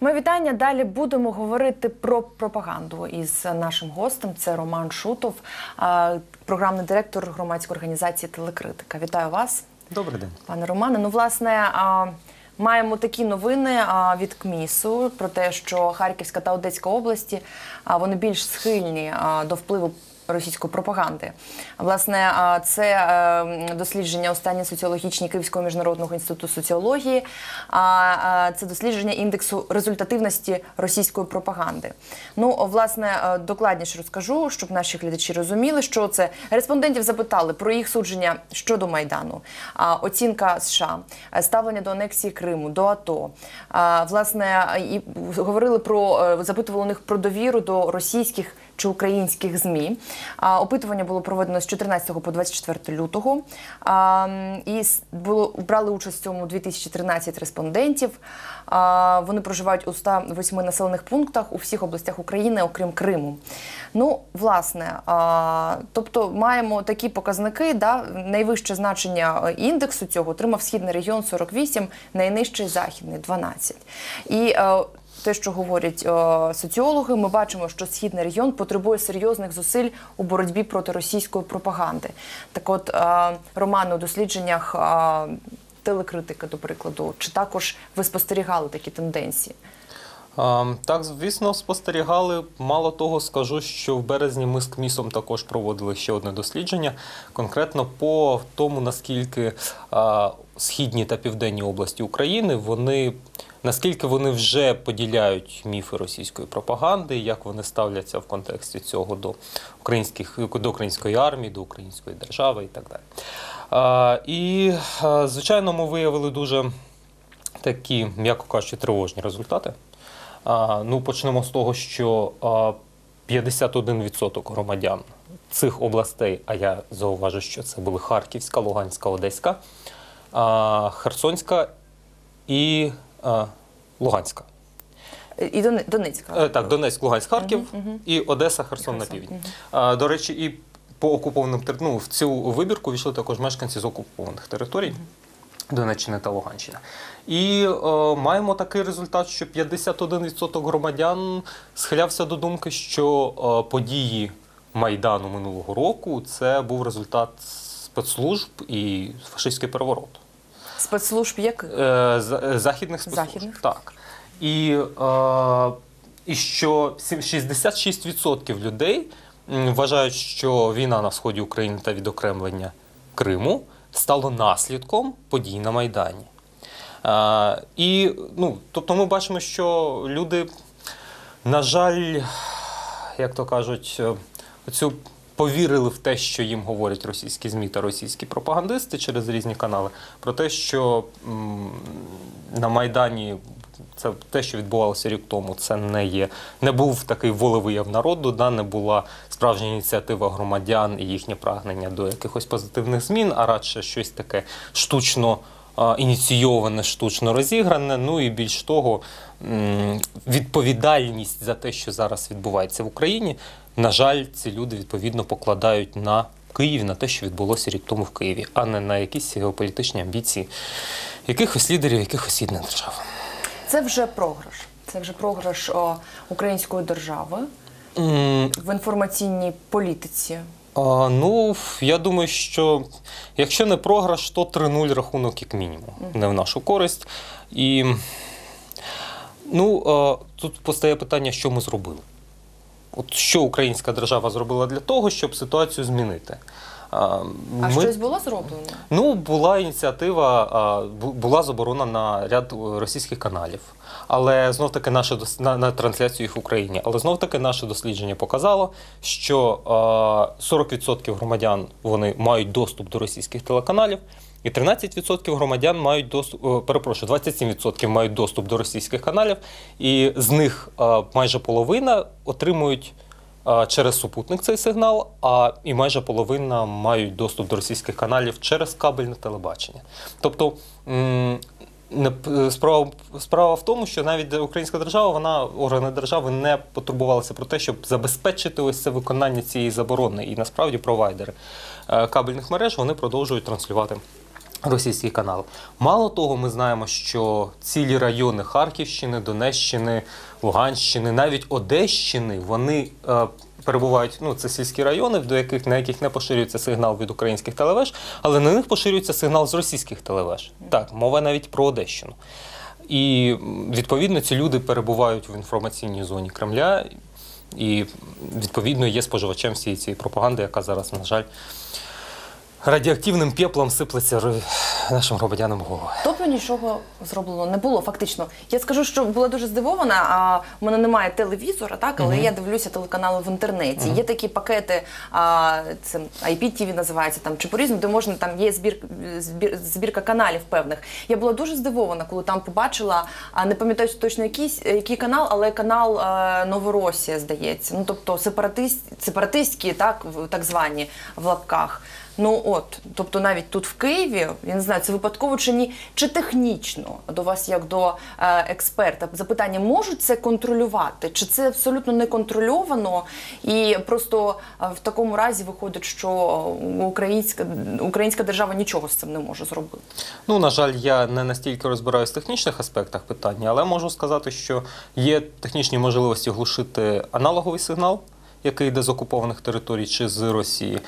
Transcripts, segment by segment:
Ми вітання. Далі будемо говорити про пропаганду із нашим гостем. Це Роман Шутов, програмний директор громадської організації Телекритика. Вітаю вас, Добрий день. пане Романе. Ну, власне, маємо такі новини від КМІСу про те, що Харківська та Одеська області вони більш схильні до впливу. Російської пропаганди. Власне, це е, дослідження останні соціологічні Київського міжнародного інституту соціології. А це дослідження індексу результативності російської пропаганди. Ну, власне, е, докладніше розкажу, щоб наші глядачі розуміли, що це респондентів запитали про їх судження щодо майдану, оцінка США, е, ставлення до анексії Криму, до АТО. Власне, і говорили про запитували них про довіру до російських чи українських змі. Опитування було проведено з 14 по 24 лютого. І було брали участь в цьому 2013 респондентів. Вони проживають у 108 населених пунктах у всіх областях України, окрім Криму. Ну, власне, тобто маємо такі показники, да, найвище значення е, індексу цього отримав східний регіон 48, найнижчий західний 12. І е, те, що говорять о, соціологи, ми бачимо, що східний регіон потребує серйозних зусиль у боротьбі проти російської пропаганди. Так, от е, Романе, у дослідженнях о, телекритики, до прикладу, чи також ви спостерігали такі тенденції? Так, звісно, спостерігали. Мало того, скажу, що в березні ми з КМІСом також проводили ще одне дослідження, конкретно по тому, наскільки східні та південні області України вони. Наскільки вони вже поділяють міфи російської пропаганди, як вони ставляться в контексті цього до українських до української армії, до української держави і так далі. І, звичайно, ми виявили дуже такі, м'яко кажучи, тривожні результати. Ну, почнемо з того, що 51% громадян цих областей, а я зауважу, що це були Харківська, Луганська, Одеська, Херсонська і Луганська. І Донецька. Е, Так, Донецьк, Луганськ, Харків і Одеса, Херсон на Херсон, південь. А, До речі, і по окупованим ну, в цю вибірку війшли також мешканці з окупованих територій. Донеччини та Луганщини. І е, маємо такий результат, що 51% громадян схилявся до думки, що е, події Майдану минулого року це був результат спецслужб і фашистський переворот. Спецслужб яких? Е, е, західних спецслужб. Західних? Так. І, е, і що сім- 66% людей вважають, що війна на сході України та відокремлення Криму стало наслідком подій на Майдані. Е, і, ну, тобто ми бачимо, що люди, на жаль, як то кажуть, е, оцю повірили в те, що їм говорять російські ЗМІ та російські пропагандисти через різні канали, про те, що м, на Майдані це те, що відбувалося рік тому, це не є, не був такий волевияв народу, да, не була справжня ініціатива громадян і їхнє прагнення до якихось позитивних змін, а радше щось таке штучно ініційоване, штучно розігране. Ну і більш того, відповідальність за те, що зараз відбувається в Україні. На жаль, ці люди відповідно покладають на Київ, на те, що відбулося рік тому в Києві, а не на якісь геополітичні амбіції якихось лідерів, якихось східних держав. Це вже програш. Це вже програш о, української держави М, в інформаційній політиці. А, ну, я думаю, що якщо не програш, то 3-0 рахунок як мінімум, не в нашу користь. І ну, а, тут постає питання, що ми зробили. От що українська держава зробила для того, щоб ситуацію змінити? А, ми- щось було зроблено? Ну, була ініціатива, була заборона на ряд е, російських каналів. Але знов таки наше на, на трансляцію їх в Україні. Але знов таки наше дослідження показало, що а, 40% громадян вони мають доступ до російських телеканалів, і 13% громадян мають доступ, е, перепрошую, 27% мають доступ до російських каналів, і з них майже половина отримують через супутник цей сигнал, а і майже половина мають доступ до російських каналів через кабельне телебачення. Тобто справа, справа в тому, що навіть українська держава, вона органи держави не потурбувалися про те, щоб забезпечити ось це виконання цієї заборони. І насправді провайдери е, кабельних мереж вони продовжують транслювати російський канал. Мало того, ми знаємо, що цілі райони Харківщини, Донеччини, Луганщини, навіть Одещини, вони е, перебувають, ну це сільські райони, до яких на яких не поширюється сигнал від українських телевеж, але на них поширюється сигнал з російських телевеж. Так, мова навіть про Одещину. І відповідно ці люди перебувають в інформаційній зоні Кремля, і відповідно є споживачем всієї цієї пропаганди, яка зараз, на жаль, радіоактивним пеплом сиплеться ро- нашим громадянам в голову. Тобто нічого зроблено не було фактично. Я скажу, що була дуже здивована. А в мене немає телевізора, так але я дивлюся телеканали в інтернеті. Є такі пакети, а, це IPTV називається там чи по-різному, де можна там є збір, збір збірка каналів певних. Я була дуже здивована, коли там побачила, а не пам'ятаю точно якийсь який канал, але канал е, Новоросія, здається. Ну тобто сепаратист, сепаратистські, так в- так звані в лапках. Ну от, тобто навіть тут в Києві, я не знаю, це випадково чи ні, чи технічно до вас, як до е, експерта, запитання можуть це контролювати, чи це абсолютно не контрольовано, і просто е, в такому разі виходить, що українська українська держава нічого з цим не може зробити. Ну, на жаль, я не настільки розбираюсь в технічних аспектах питання, але можу сказати, що є технічні можливості глушити аналоговий сигнал. Який йде з окупованих територій чи з Росії,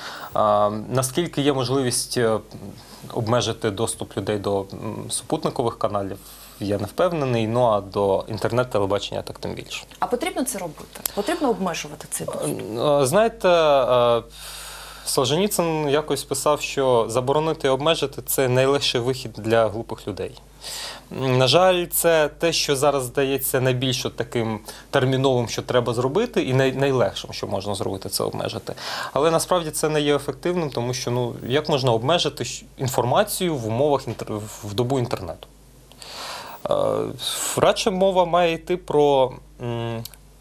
наскільки є можливість е, обмежити доступ людей до супутникових каналів, я не впевнений. Ну а до інтернет-телебачення так тим більше. А потрібно це робити? Потрібно обмежувати цей доступ? Е, Знаєте, е, Солженіцин якось писав, що заборонити і обмежити це найлегший вихід для глупих людей. На жаль, це те, що зараз здається найбільш таким терміновим, що треба зробити, і най- найлегшим, що можна зробити, це обмежити. Але насправді це не є ефективним, тому що ну як можна обмежити інформацію в умовах інтер... в добу інтернету? Е, Радше мова має йти про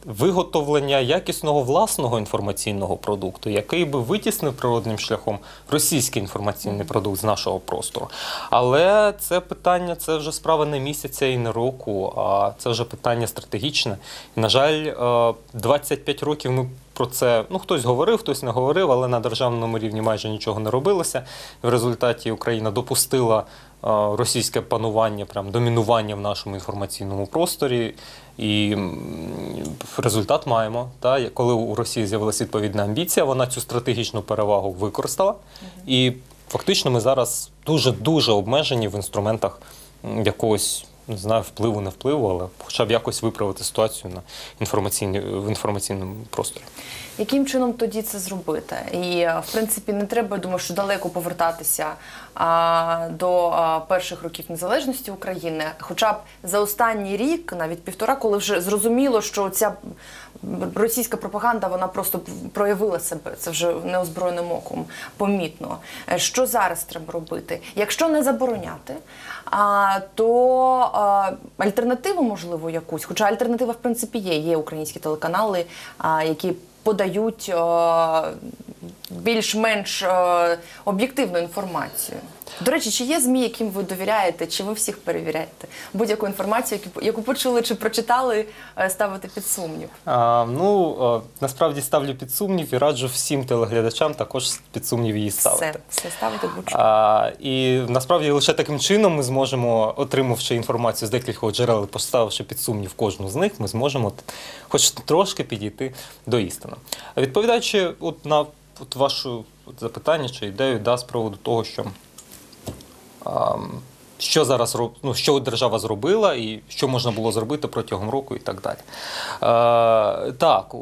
виготовлення якісного власного інформаційного продукту, який би витіснив природним шляхом російський інформаційний продукт з нашого простору. Але це питання, це вже справа не місяця і не року, а це вже питання стратегічне. І, на жаль, е, 25 років ми про це ну хтось говорив, хтось не говорив, але на державному рівні майже нічого не робилося. В результаті Україна допустила е, російське панування, прям домінування в нашому інформаційному просторі. І результат маємо. Та, коли у Росії з'явилася відповідна амбіція, вона цю стратегічну перевагу використала. І фактично ми зараз дуже дуже обмежені в інструментах якогось. Не знаю, впливу, не впливу, але хоча б якось виправити ситуацію на інформаційні, в інформаційному просторі. Яким чином тоді це зробити? І е, в принципі не треба, я думаю, що далеко повертатися а, до а, перших років незалежності України. Хоча б за останній рік, навіть півтора, коли вже зрозуміло, що ця російська пропаганда вона просто проявила себе. Це вже неозброєним оком помітно. Е, Що зараз треба робити? Якщо не забороняти, то альтернативу можливо якусь, хоча альтернатива в принципі є. Є українські телеканали, які подають більш-менш е, об'єктивну інформацію. До речі, чи є ЗМІ, яким ви довіряєте, чи ви всіх перевіряєте? Будь-яку інформацію, яку, яку почули чи прочитали, е, ставити під сумнів. А, ну, а, насправді ставлю під сумнів і раджу всім телеглядачам також під сумнів її ставити. Все, все ставити будь-що. А, і насправді лише таким чином ми зможемо, отримавши інформацію з декількох джерел, і поставивши під сумнів кожну з них, ми зможемо т- хоч трошки підійти до істини. А Відповідаючи от на от ваше запитання чи ідею да, з приводу того, що ам, що зараз ну, що держава зробила і що можна було зробити протягом року і так далі. Е, так,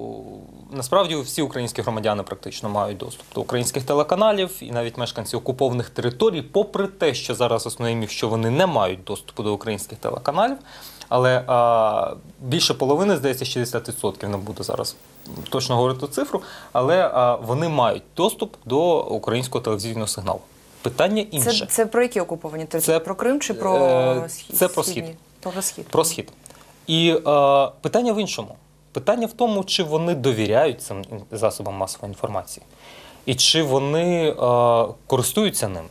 насправді всі українські громадяни практично мають доступ до українських телеканалів і навіть мешканці окупованих територій, попри те, що зараз основний міф, що вони не мають доступу до українських телеканалів. Але а, більше половини, здається, 60%, не буду зараз точно говорити цифру, але а, вони мають доступ до українського телевізійного сигналу. Питання інше. Це, це про які окуповані території? Це, про Крим чи про е, схід? це про схід. Про схід. Про схід. І е, питання в іншому. Питання в тому, чи вони довіряють цим засобам масової інформації, і чи вони е, користуються ними.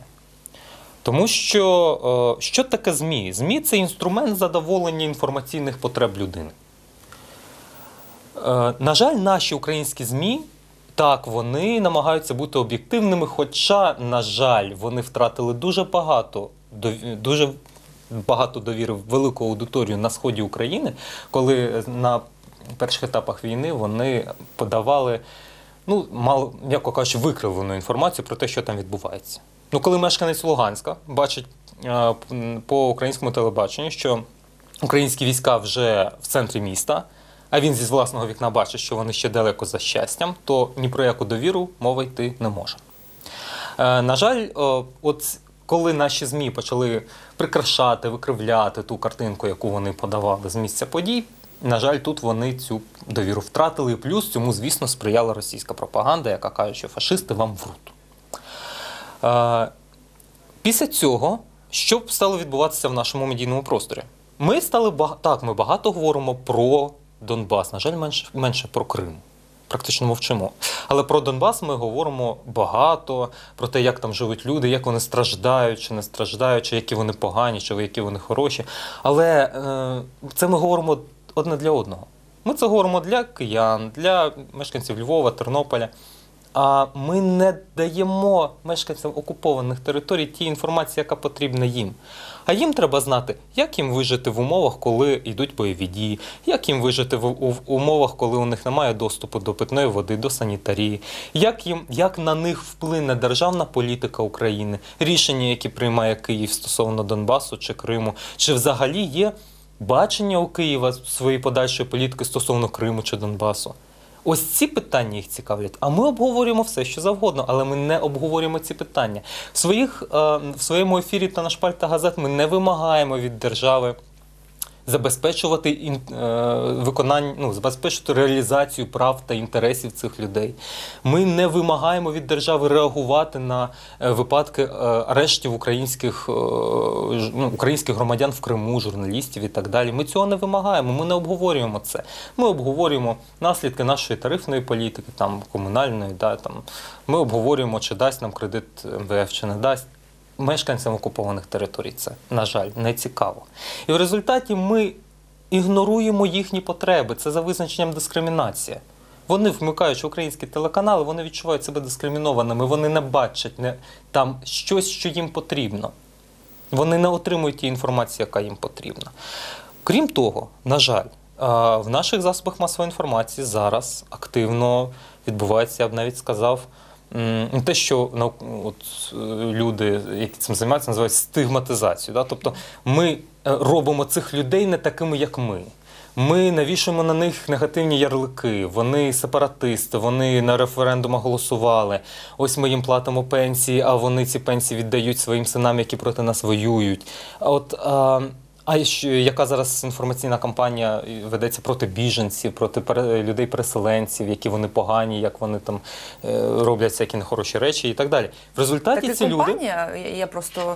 Тому що е, що таке ЗМІ? ЗМІ це інструмент задоволення інформаційних потреб людини. Е, на жаль, наші українські ЗМІ Так, вони намагаються бути об'єктивними, хоча, на жаль, вони втратили дуже багато дуже багато довіри в велику аудиторію на сході України, коли на перших етапах війни вони подавали, ну, мало, м'яко кажучи, викривлену інформацію про те, що там відбувається. Ну, коли мешканець Луганська бачить е, по українському телебаченню, що українські війська вже в центрі міста, а він зі власного вікна бачить, що вони ще далеко за щастям, то ні про яку довіру мова йти не може. Е, на жаль, от коли наші ЗМІ почали прикрашати, викривляти ту картинку, яку вони подавали з місця подій, на жаль, тут вони цю довіру втратили. Плюс цьому, звісно, сприяла російська пропаганда, яка каже, що фашисти вам врут. Після цього, що стало відбуватися в нашому медійному просторі? Ми стали бага- так, ми багато говоримо про Донбас, на жаль, менше, менше про Крим. Практично мовчимо. Але про Донбас ми говоримо багато, про те, як там живуть люди, як вони страждають, чи не страждають, чи які вони погані, чи які вони хороші. Але е, це ми говоримо одне для одного. Ми це говоримо для киян, для мешканців Львова, Тернополя. А ми не даємо мешканцям окупованих територій ті інформації, яка потрібна їм. А їм треба знати, як їм вижити в умовах, коли йдуть бойові дії, як їм вижити в, умовах, коли у них немає доступу до питної води, до санітарії, як їм як на них вплине державна політика України, рішення, які приймає Київ стосовно Донбасу чи Криму, чи взагалі є бачення у Києва своєї подальшої політики стосовно Криму чи Донбасу. Ось ці питання їх цікавлять. А ми обговорюємо все, що завгодно, але ми не обговорюємо ці питання. В, своїх, е, в своєму ефірі та на шпальтах газет ми не вимагаємо від держави забезпечувати ін, е, виконання, ну, забезпечувати реалізацію прав та інтересів цих людей. Ми не вимагаємо від держави реагувати на е, випадки е, арештів українських, е, ну, українських громадян в Криму, журналістів і так далі. Ми цього не вимагаємо. Ми не обговорюємо це. Ми обговорюємо наслідки нашої тарифної політики, там комунальної, да, там ми обговорюємо, чи дасть нам кредит МВФ, чи не дасть. Мешканцям окупованих територій це, на жаль, не цікаво. І в результаті ми ігноруємо їхні потреби. Це за визначенням дискримінація. Вони вмикаючи українські телеканали, вони відчувають себе дискримінованими, вони не бачать не, там щось, що їм потрібно. Вони не отримують ті інформації, яка їм потрібна. Крім того, на жаль, в наших засобах масової інформації зараз активно відбувається, я б навіть сказав, те, що от, люди, які цим займаються, називають стигматизацію. Да? Тобто ми е, робимо цих людей не такими, як ми. Ми навішуємо на них негативні ярлики. Вони сепаратисти, вони на референдумах голосували. Ось ми їм платимо пенсії, а вони ці пенсії віддають своїм синам, які проти нас воюють. От а, а що- яка зараз інформаційна кампанія ведеться проти біженців, проти людей-переселенців, які вони погані, як вони там е, роблять всякі нехороші речі і так далі. В результаті Така ці люди. компанія, я- я просто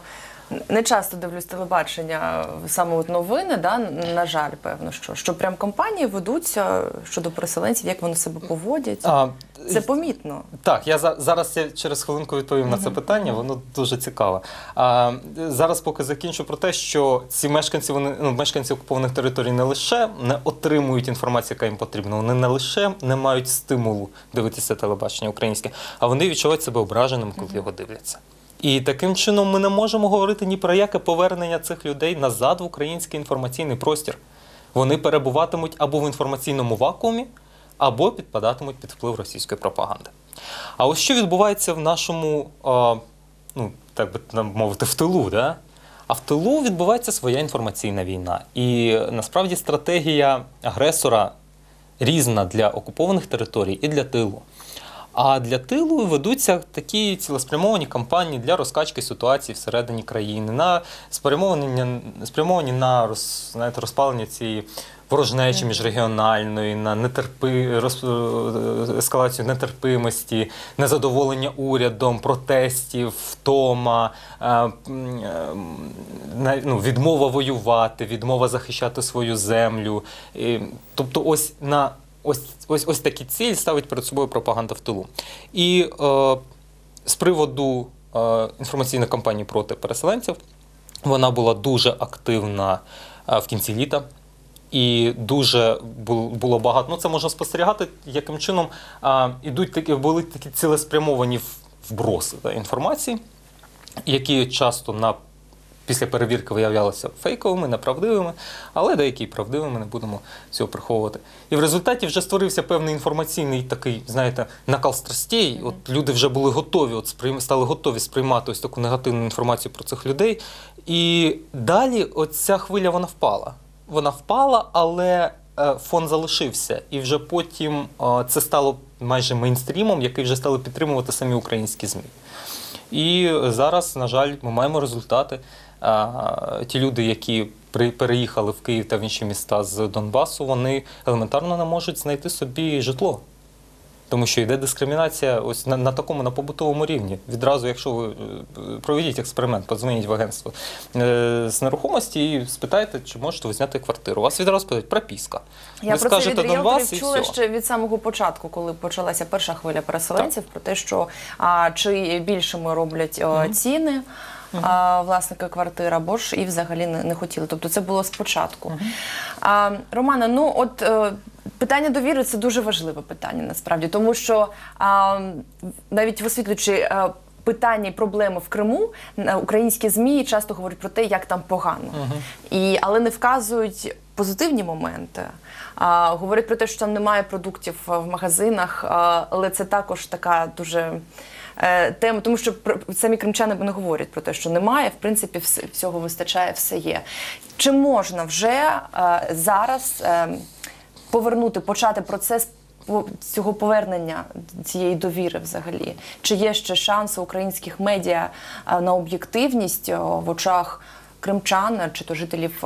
не часто дивлюсь телебачення, саме от новини, да, на жаль, певно, що, що прям компанії ведуться щодо переселенців, як вони себе поводять. А, Це помітно. Так, я за, зараз я через хвилинку відповім на це питання, воно дуже цікаве. А, зараз поки закінчу про те, що ці мешканці, вони ну, мешканці окупованих територій не лише не отримують інформацію, яка їм потрібна, вони не лише не мають стимулу дивитися телебачення українське, а вони відчувають себе ображеними, коли його дивляться. І таким чином ми не можемо говорити ні про яке повернення цих людей назад в український інформаційний простір. Вони перебуватимуть або в інформаційному вакуумі, або підпадатимуть під вплив російської пропаганди. А ось що відбувається в нашому, а, ну так би мовити, в тилу, да? А в тилу відбувається своя інформаційна війна. І насправді стратегія агресора різна для окупованих територій і для тилу. А для тилу ведуться такі цілеспрямовані кампанії для розкачки ситуації всередині країни, на спрямовані, спрямовані на роз, знаєте, розпалення цієї ворожнечі міжрегіональної, на нетерпи, роз, е, ескалацію нетерпимості, незадоволення урядом, протестів, втома, е, е, ну, відмова воювати, відмова захищати свою землю. І, тобто, ось на ось, ось, ось такі цілі ставить перед собою пропаганда в тилу. І е, з приводу е, інформаційної кампанії проти переселенців, вона була дуже активна е, в кінці літа. І дуже було багато. Ну, це можна спостерігати, яким чином а, ідуть такі, були такі цілеспрямовані вброси да, інформації, які часто на після перевірки виявлялися фейковими, неправдивими, але деякі правдивими, не будемо цього приховувати. І в результаті вже створився певний інформаційний такий, знаєте, накал страстей. От люди вже були готові, от стали готові сприймати ось таку негативну інформацію про цих людей. І далі оця хвиля вона впала. Вона впала, але е, фон залишився. І вже потім е, це стало майже мейнстрімом, який вже стали підтримувати самі українські ЗМІ. І зараз, на жаль, ми маємо результати. Ті люди, які переїхали в Київ та в інші міста з Донбасу, вони елементарно не можуть знайти собі житло. Тому що йде дискримінація ось на, на такому на побутовому рівні. Відразу, якщо ви е, проведіть експеримент, подзвоніть в агентство е, з нерухомості і спитайте, чи можете ви зняти квартиру. Вас відразу питають прописка. Я ви про це від Донбас чула ще від самого початку, коли почалася перша хвиля переселенців, про те, що а, чи більшими роблять а, ціни. А, власники квартир або ж і взагалі не, не хотіли. Тобто це було спочатку. А, Романа, ну от е, питання довіри це дуже важливе питання насправді, тому що а, навіть висвітлюючи. е, Питання і проблеми в Криму е, українські змі часто говорять про те, як там погано, і але не вказують позитивні моменти. А, говорять про те, що там немає продуктів в магазинах, а, але це також така дуже е, тому що самі кримчани не говорять про те, що немає. В принципі, всього вистачає, все є. Чи можна вже е, зараз е, повернути, почати процес цього повернення цієї довіри взагалі? Чи є ще шанси українських медіа на об'єктивність в очах кримчан чи то жителів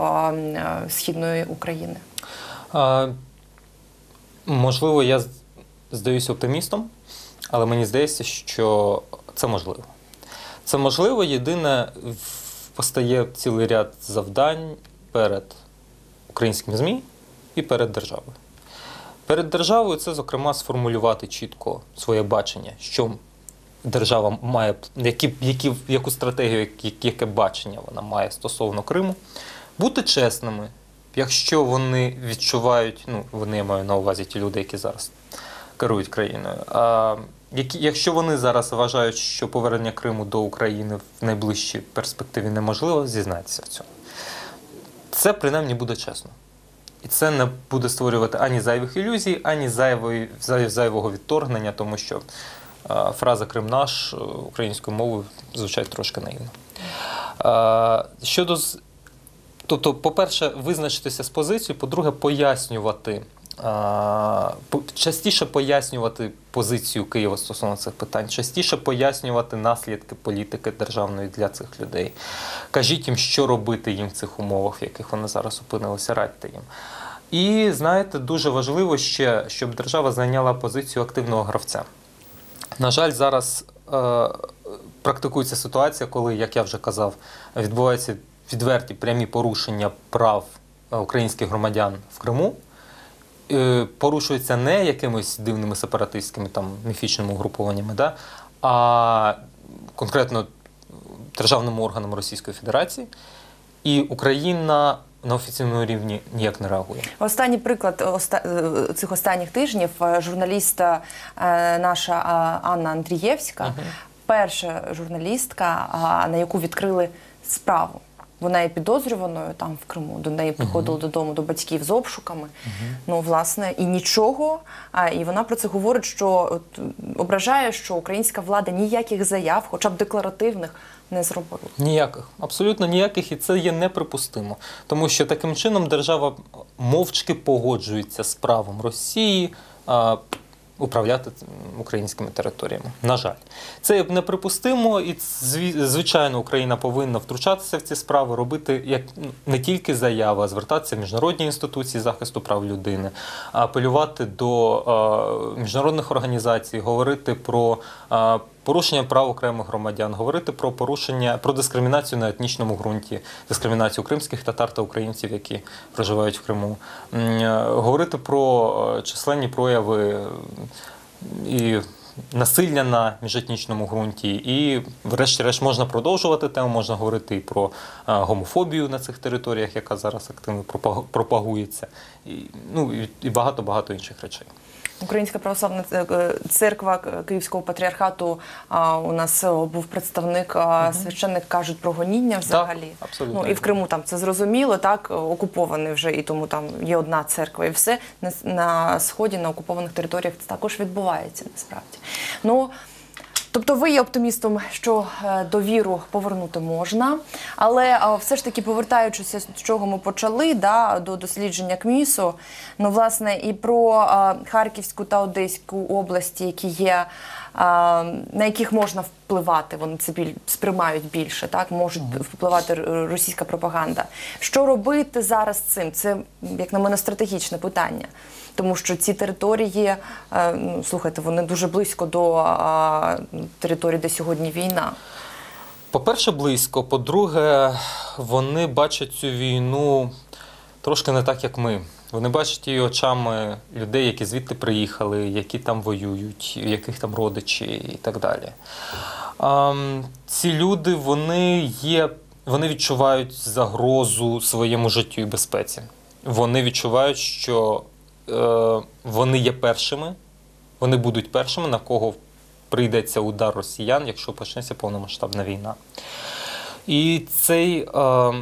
східної України? Можливо, я здаюся оптимістом, але мені здається, що це можливо. Це можливо, єдине, постає цілий ряд завдань перед українськими ЗМІ і перед державою. Перед державою це, зокрема, сформулювати чітко своє бачення, що держава має, які, які, яку стратегію, яке бачення вона має стосовно Криму, бути чесними, якщо вони відчувають, ну вони я маю на увазі ті люди, які зараз керують країною. Які, якщо вони зараз вважають, що повернення Криму до України в найближчій перспективі неможливо, зізнайтеся в цьому. Це принаймні буде чесно. І це не буде створювати ані зайвих ілюзій, ані зайвої, зайвого відторгнення, тому що е, фраза Крим наш е, українською мовою звучать трошки наївно. Е, щодо Тобто, по-перше, визначитися з позицією, по-друге, пояснювати. Частіше пояснювати позицію Києва стосовно цих питань, частіше пояснювати наслідки політики державної для цих людей. Кажіть їм, що робити їм в цих умовах, в яких вони зараз опинилися, радьте їм. І знаєте, дуже важливо ще, щоб держава зайняла позицію активного гравця. На жаль, зараз е, практикується ситуація, коли, як я вже казав, відбуваються відверті прямі порушення прав е, українських громадян в Криму. Е, порушуються не якимись дивними сепаратистськими там міфічними угрупованнями, да, а конкретно державним органам Російської Федерації. І Україна на офіційному рівні ніяк не реагує. Останній приклад оста- е, цих останніх тижнів е, журналіста е, наша е, Анна Андрієвська, перша журналістка, на яку відкрили справу. Вона є підозрюваною там в Криму. До неї приходили додому до батьків з обшуками. Ну, власне, і нічого. А, і вона про це говорить, що от, ображає, що українська влада ніяких заяв, хоча б декларативних, не зробила. Ніяких, абсолютно ніяких, і це є неприпустимо. Тому що таким чином держава мовчки погоджується з правом Росії управляти українськими територіями. На жаль, це неприпустимо, і звичайно Україна повинна втручатися в ці справи, робити як ну, не тільки заяви, а звертатися в міжнародні інституції захисту прав людини, апелювати до міжнародних організацій, говорити про порушення прав окремих громадян, говорити про порушення про дискримінацію на етнічному ґрунті, дискримінацію кримських татар та українців, які проживають в Криму, е, говорити про е, численні прояви і насилля на міжетнічному ґрунті. І, врешті-решт, можна продовжувати тему, можна говорити і про е, гомофобію на цих територіях, яка зараз активно пропаг- пропагується, і, ну, і- і багато-багато інших речей. Українська православна е, церква Київського патріархату у нас е, був представник, священник кажуть про гоніння взагалі. абсолютно. Ну і в Криму там це зрозуміло, так окупований вже, і тому там є одна церква, і все на, на сході, на окупованих територіях це також відбувається насправді. Ну Тобто ви є оптимістом, що е, довіру повернути можна, але е, все ж таки повертаючися з чого ми почали, да, до дослідження КМІСу, ну власне і про е, Харківську та Одеську області, які є, на яких можна впливати, вони це біль сприймають більше, так можуть впливати російська пропаганда. Що робити зараз з цим? Це як на мене стратегічне питання. Тому що ці території, ну, слухайте, вони дуже близько до території, де сьогодні війна. По-перше, близько. По-друге, вони бачать цю війну трошки не так, як ми. Вони бачать її очами людей, які звідти приїхали, які там воюють, яких там родичі і так далі. Ам, ці люди вони є, вони відчувають загрозу своєму життю і безпеці. Вони відчувають, що вони є першими, вони будуть першими, на кого прийдеться удар росіян, якщо почнеться повномасштабна війна. І цей е,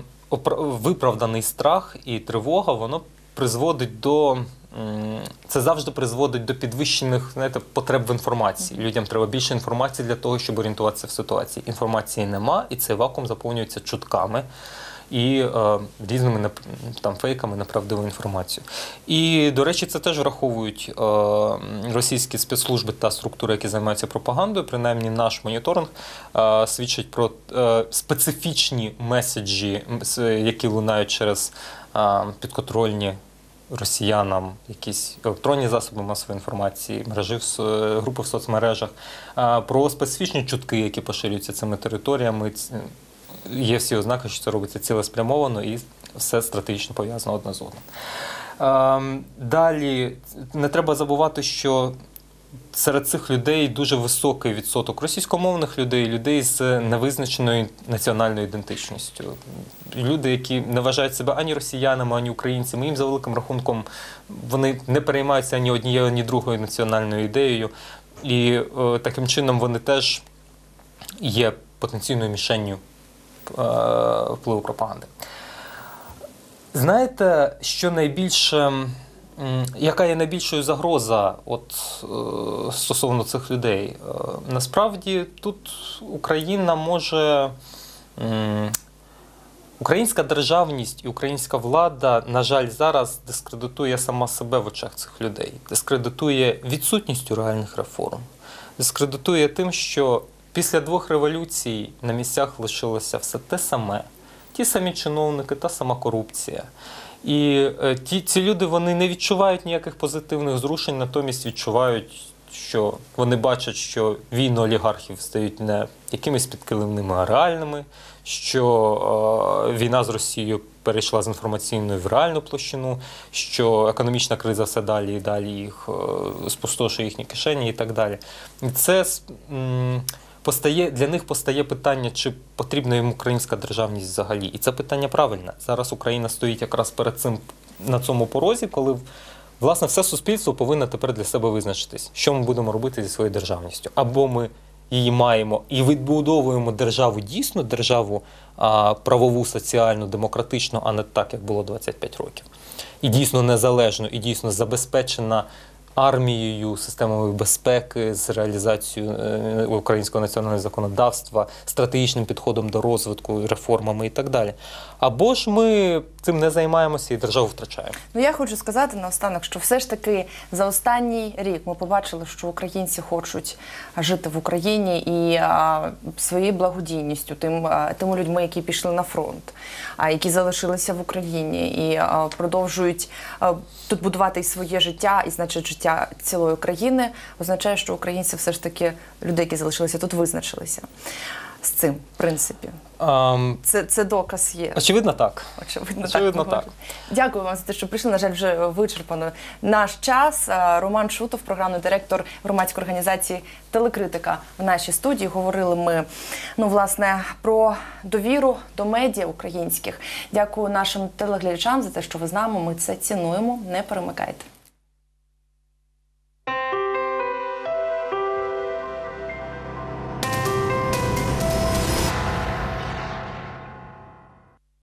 виправданий страх і тривога, воно призводить до. Це завжди призводить до підвищених знаєте, потреб в інформації. Людям треба більше інформації для того, щоб орієнтуватися в ситуації. Інформації нема, і цей вакуум заповнюється чутками і е, різними там фейками, неправдивою інформацією. І, до речі, це теж враховують е, російські спецслужби та структури, які займаються пропагандою. Принаймні, наш моніторинг е, свідчить про е, специфічні меседжі, які лунають через е, підконтрольні. Росіянам якісь електронні засоби масової інформації, мережі групи в соцмережах, е, про специфічні чутки, які поширюються цими територіями. Є всі ознаки, що це робиться цілеспрямовано і все стратегічно пов'язано одне з одним. Ем, Далі не треба забувати, що серед цих людей дуже високий відсоток російськомовних людей, людей з невизначеною національною ідентичністю. Люди, які не вважають себе ані росіянами, ані українцями, їм за великим рахунком вони не переймаються ані однією, ані другою національною ідеєю. І е, таким чином вони теж є потенційною мішенню впливу пропаганди. Знаєте, що найбільше, яка є найбільшою загроза от, е, стосовно цих людей? Е, насправді тут Україна може. Українська державність і українська влада, на жаль, зараз дискредитує сама себе в очах цих людей, дискредитує відсутністю реальних реформ, дискредитує тим, що після двох революцій на місцях лишилося все те саме, ті самі чиновники, та сама корупція. І е, ті, ці люди вони не відчувають ніяких позитивних зрушень, натомість відчувають, що вони бачать, що війни олігархів стають не якимись підкилимними, а реальними, що е, війна з Росією перейшла з інформаційної в реальну площину, що економічна криза все далі і далі їх е, спустошує їхні кишені і так далі. І це м, постає для них постає питання, чи потрібна їм українська державність взагалі. І це питання правильне. Зараз Україна стоїть якраз перед цим на цьому порозі, коли власне все суспільство повинно тепер для себе визначитись, що ми будемо робити зі своєю державністю. Або ми її маємо і відбудовуємо державу дійсно, державу а, правову, соціальну, демократичну, а не так, як було 25 років. І дійсно незалежно, і дійсно забезпечена армією, системами безпеки, з реалізацією е, українського національного законодавства, стратегічним підходом до розвитку, реформами і так далі. Або ж ми цим не займаємося і державу втрачаємо. Ну я хочу сказати наостанок, що все ж таки за останній рік ми побачили, що українці хочуть жити в Україні і а, своєю благодійністю, тим а, тими людьми, які пішли на фронт, а які залишилися в Україні і а, продовжують а, тут будувати і своє життя, і значить життя цілої країни, означає, що українці все ж таки люди, які залишилися тут, визначилися. з цим, в принципі. Ем, Це, це доказ є. очевидно, так. Очевидно, Очевидно, так. можна. Дякую вам за те, що прийшли. На жаль, вже вичерпано наш час. Роман Шутов, програмний директор громадської організації Телекритика в нашій студії. Говорили ми ну, власне про довіру до медіа українських. Дякую нашим телеглядачам за те, що ви з нами. Ми це цінуємо. Не перемикайте.